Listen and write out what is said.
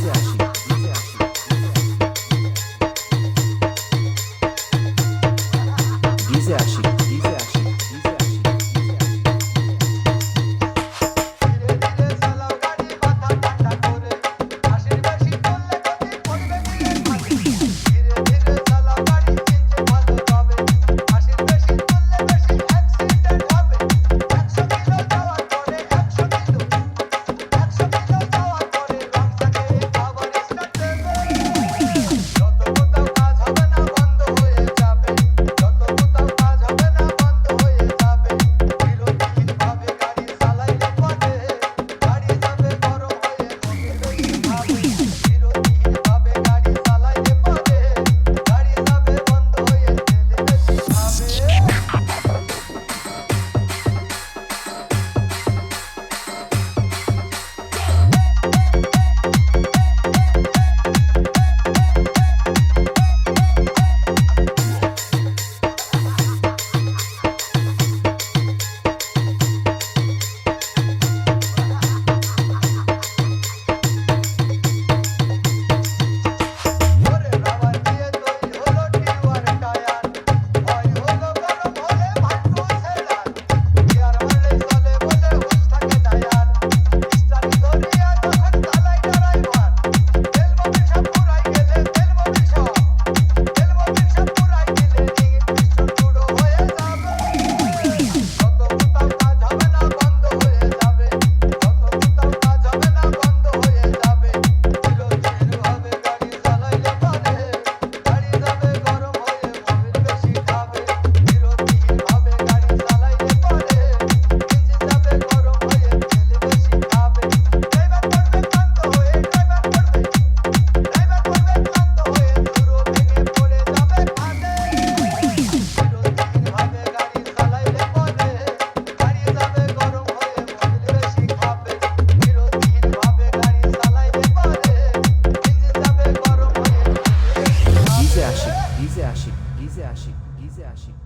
自然 DJ Ashiq DJ Ashiq DJ Ashiq